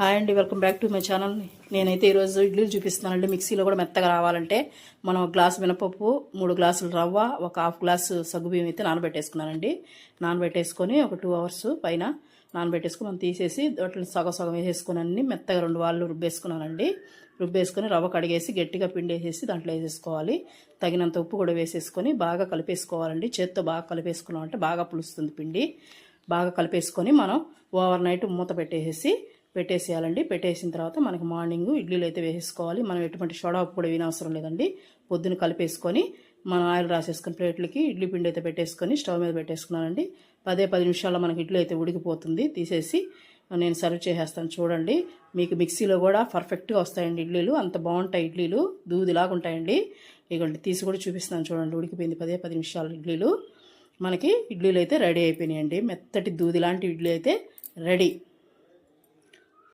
Hi అండి welcome back to my channel. నేనైతే ఈరోజు ఇడ్లీలు చూపిస్తున్నానండి. మిక్సీలో కూడా మెత్తగా రావాలంటే మనం ఒక గ్లాసు మినపప్పు మూడు గ్లాసులు రవ్వ ఒక హాఫ్ గ్లాసు సగ్గుబియ్యం అయితే నానబెట్టేసుకున్నానండి. నానబెట్టేసుకొని ఒక టూ అవర్స్ పైన నానబెట్టేసుకుని మనం తీసేసి వాటిని సగం సగం వేసేసుకుని అన్ని మెత్తగా రెండు వాళ్ళు రుబ్బేసుకున్నానండి. రుబ్బేసుకొని రవ్వ కడిగేసి గట్టిగా పిండి వేసేసి దాంట్లో వేసేసుకోవాలి. తగినంత ఉప్పు కూడా వేసేసుకొని బాగా కలిపేసుకోవాలండి. చేత్తో బాగా కలిపేసుకున్నామంటే బాగా పులుస్తుంది పిండి. బాగా కలిపేసుకొని మనం ఓవర్ నైట్ మూత పెట్టేసేసి పెట్టేసేయాలండి. పెట్టేసిన తర్వాత మనకి మార్నింగ్ ఇడ్లీలు అయితే వేసేసుకోవాలి. మనం ఎటువంటి సోడా కూడా వినవసరం లేదండి. పొద్దున కలిపేసుకొని మనం ఆయిల్ రాసేసుకుని ప్లేట్లకి ఇడ్లీ పిండి అయితే పెట్టేసుకొని స్టవ్ మీద పెట్టేసుకున్నానండి. పదే పది నిమిషాల్లో మనకి ఇడ్లీ అయితే ఉడికిపోతుంది. తీసేసి నేను సర్వ్ చేసేస్తాను చూడండి. మీకు మిక్సీలో కూడా పర్ఫెక్ట్గా వస్తాయండి ఇడ్లీలు. అంత బాగుంటాయి ఇడ్లీలు. దూదిలాగా ఉంటాయండి. ఇగోండి తీసి కూడా చూపిస్తాను చూడండి. ఉడికిపోయింది పదే పది నిమిషాలు ఇడ్లీలు. మనకి ఇడ్లీలు అయితే రెడీ అయిపోయినాయండి. మెత్తటి దూది లాంటి ఇడ్లీ అయితే రెడీ.